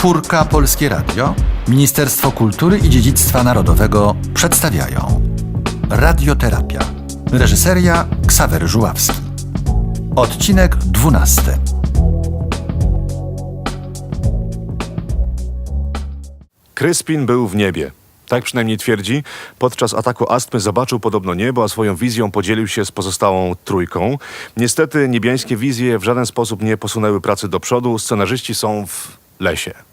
Czwórka Polskie Radio, Ministerstwo Kultury i Dziedzictwa Narodowego przedstawiają Radioterapia. Reżyseria Ksawery Żuławski. Odcinek 12. Kryspin był w niebie. Tak przynajmniej twierdzi. Podczas ataku astmy zobaczył podobno niebo, a swoją wizją podzielił się z pozostałą trójką. Niestety niebiańskie wizje w żaden sposób nie posunęły pracy do przodu. Scenarzyści są w lesie.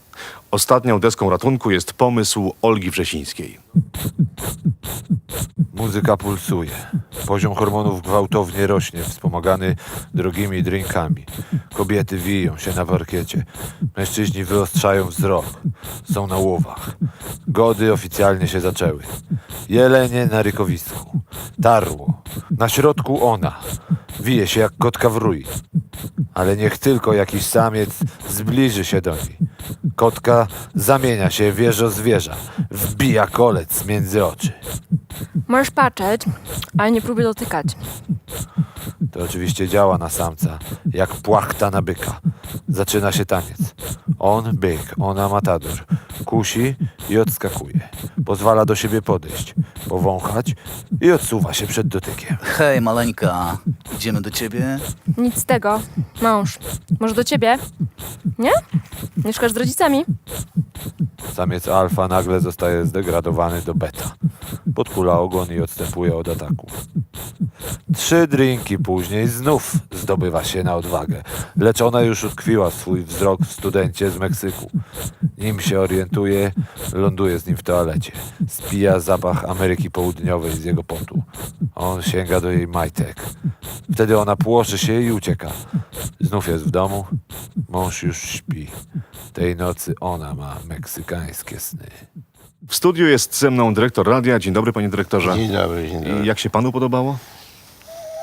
Ostatnią deską ratunku jest pomysł Olgi Wrzesińskiej. Muzyka pulsuje. Poziom hormonów gwałtownie rośnie, wspomagany drogimi drinkami. Kobiety wiją się na parkiecie. Mężczyźni wyostrzają wzrok. Są na łowach. Gody oficjalnie się zaczęły. Jelenie na rykowisku. Tarło. Na środku ona. Wije się jak kotka w rój. Ale niech tylko jakiś samiec zbliży się do niej. Kotka zamienia się w wieżo zwierza. Wbija kolec między oczy. Możesz patrzeć, ale nie próbuj dotykać. To oczywiście działa na samca, jak płachta na byka. Zaczyna się taniec. On byk, ona matador. Kusi i odskakuje. Pozwala do siebie podejść, powąchać i odsuwa się przed dotykiem. Hej, maleńka, idziemy do ciebie? Nic z tego. Mąż. Może do ciebie? Nie? Mieszkasz z rodzicami? Samiec alfa nagle zostaje zdegradowany do beta. Podkula ogon i odstępuje od ataku. Trzy drinki później znów zdobywa się na odwagę, lecz ona już utkwiła swój wzrok w studencie z Meksyku. Nim się orientuje, ląduje z nim w toalecie. Spija zapach Ameryki Południowej z jego potu. On sięga do jej majtek. Wtedy ona płoszy się i ucieka. Znów jest w domu. Mąż już śpi. Tej nocy ona ma meksykańskie sny. W studiu jest ze mną dyrektor radia. Dzień dobry, panie dyrektorze. Dzień dobry, dzień dobry. I jak się panu podobało?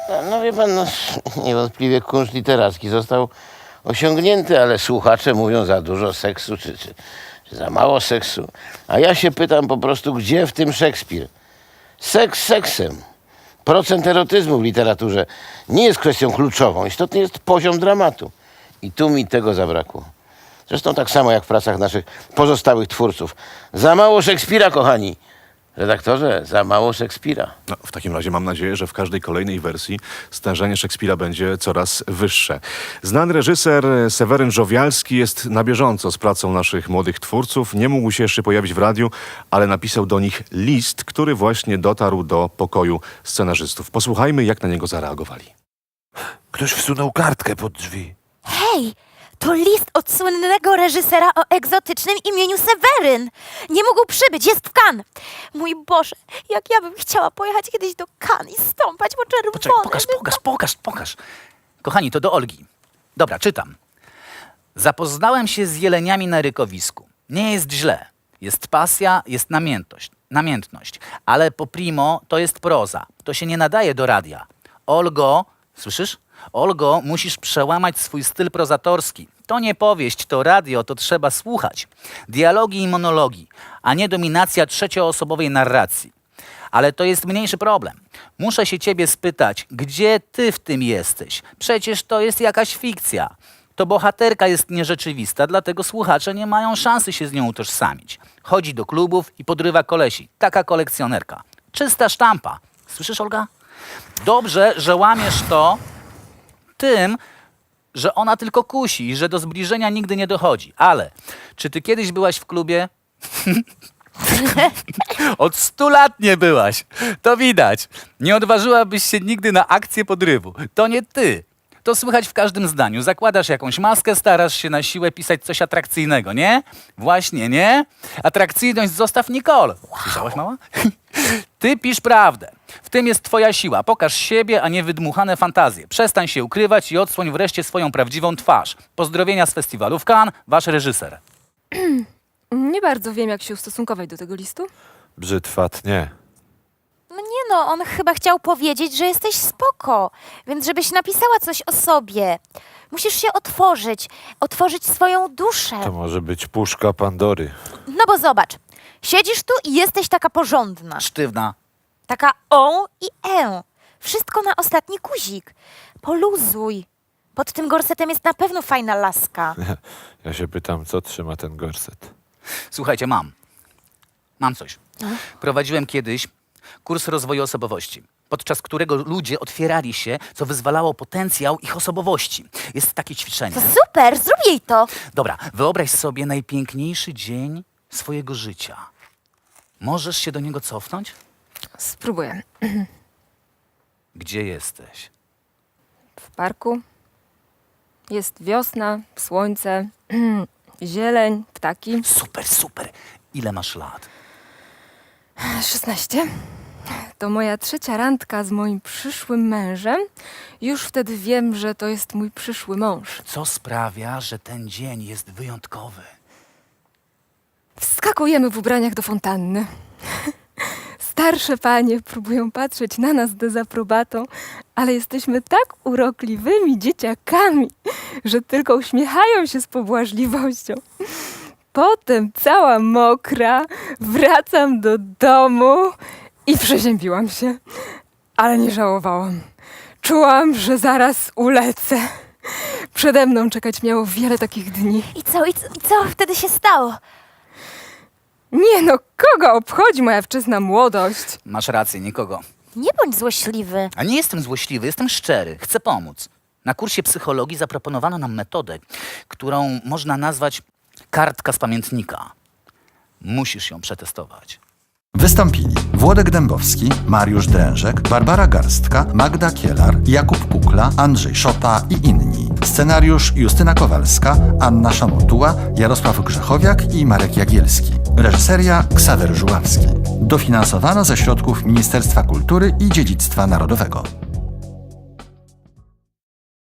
No, wie pan, no, niewątpliwie kunszt literacki został osiągnięty, ale słuchacze mówią za dużo seksu, czy, czy, czy za mało seksu. A ja się pytam po prostu, gdzie w tym Szekspir? Seks seksem. Procent erotyzmu w literaturze nie jest kwestią kluczową. Istotny jest poziom dramatu. I tu mi tego zabrakło. Zresztą tak samo jak w pracach naszych pozostałych twórców. Za mało Szekspira, kochani. Redaktorze, za mało Szekspira. No, w takim razie mam nadzieję, że w każdej kolejnej wersji stężenie Szekspira będzie coraz wyższe. Znany reżyser Seweryn Żowialski jest na bieżąco z pracą naszych młodych twórców. Nie mógł się jeszcze pojawić w radiu, ale napisał do nich list, który właśnie dotarł do pokoju scenarzystów. Posłuchajmy, jak na niego zareagowali. Ktoś wsunął kartkę pod drzwi. Hej, to list od słynnego reżysera o egzotycznym imieniu Seweryn. Nie mógł przybyć, jest w Cannes. Mój Boże, jak ja bym chciała pojechać kiedyś do Cannes i stąpać po czerwonym. Poczekaj, pokaż, pokaż, pokaż, pokaż. Kochani, to do Olgi. Dobra, czytam. Zapoznałem się z jeleniami na rykowisku. Nie jest źle. Jest pasja, jest namiętność, namiętność. Ale po primo to jest proza. To się nie nadaje do radia. Olgo, słyszysz? Olgo, musisz przełamać swój styl prozatorski. To nie powieść, to radio, to trzeba słuchać. Dialogi i monologi, a nie dominacja trzecioosobowej narracji. Ale to jest mniejszy problem. Muszę się ciebie spytać, gdzie ty w tym jesteś? Przecież to jest jakaś fikcja. To bohaterka jest nierzeczywista, dlatego słuchacze nie mają szansy się z nią utożsamić. Chodzi do klubów i podrywa kolesi. Taka kolekcjonerka. Czysta sztampa. Słyszysz, Olga? Dobrze, że łamiesz to tym, że ona tylko kusi i że do zbliżenia nigdy nie dochodzi. Ale czy ty kiedyś byłaś w klubie? Od stu lat nie byłaś. To widać. Nie odważyłabyś się nigdy na akcję podrywu. To nie ty. To słychać w każdym zdaniu. Zakładasz jakąś maskę, starasz się na siłę pisać coś atrakcyjnego, nie? Właśnie, nie? Atrakcyjność zostaw Nicole. Słyszałaś, mała? Ty pisz prawdę. W tym jest twoja siła. Pokaż siebie, a nie wydmuchane fantazje. Przestań się ukrywać i odsłoń wreszcie swoją prawdziwą twarz. Pozdrowienia z festiwalu w Cannes, wasz reżyser. Nie bardzo wiem, jak się ustosunkować do tego listu. Brzytwatnie. No nie no, on chyba chciał powiedzieć, że jesteś spoko, więc żebyś napisała coś o sobie. Musisz się otworzyć, otworzyć swoją duszę. To może być puszka Pandory. No bo zobacz, siedzisz tu i jesteś taka porządna. Sztywna. Taka o i e. Wszystko na ostatni guzik. Poluzuj. Pod tym gorsetem jest na pewno fajna laska. Ja się pytam, co trzyma ten gorset. Słuchajcie, mam. Mam coś. Prowadziłem kiedyś kurs rozwoju osobowości, podczas którego ludzie otwierali się, co wyzwalało potencjał ich osobowości. Jest takie ćwiczenie. To super, zrób jej to. Dobra, wyobraź sobie najpiękniejszy dzień swojego życia. Możesz się do niego cofnąć? Spróbuję. Gdzie jesteś? W parku jest wiosna, słońce, zieleń, ptaki. Super, super. Ile masz lat? 16. To moja trzecia randka z moim przyszłym mężem. Już wtedy wiem, że to jest mój przyszły mąż. Co sprawia, że ten dzień jest wyjątkowy? Wskakujemy w ubraniach do fontanny. Starsze panie próbują patrzeć na nas dezaprobatą, ale jesteśmy tak urokliwymi dzieciakami, że tylko uśmiechają się z pobłażliwością. Potem cała mokra wracam do domu i przeziębiłam się, ale nie żałowałam. Czułam, że zaraz ulecę. Przede mną czekać miało wiele takich dni. I co, i co, i co wtedy się stało? Nie no, kogo obchodzi moja wczesna młodość? Masz rację, nikogo. Nie bądź złośliwy. A nie jestem złośliwy, jestem szczery, chcę pomóc. Na kursie psychologii zaproponowano nam metodę, którą można nazwać kartka z pamiętnika. Musisz ją przetestować. Wystąpili Włodek Dębowski, Mariusz Drężek, Barbara Garstka, Magda Kielar, Jakub Kukla, Andrzej Szopa i inni. Scenariusz Justyna Kowalska, Anna Szamotuła, Jarosław Grzechowiak i Marek Jagielski. Reżyseria Ksawer Żuławski. Dofinansowano ze środków Ministerstwa Kultury i Dziedzictwa Narodowego.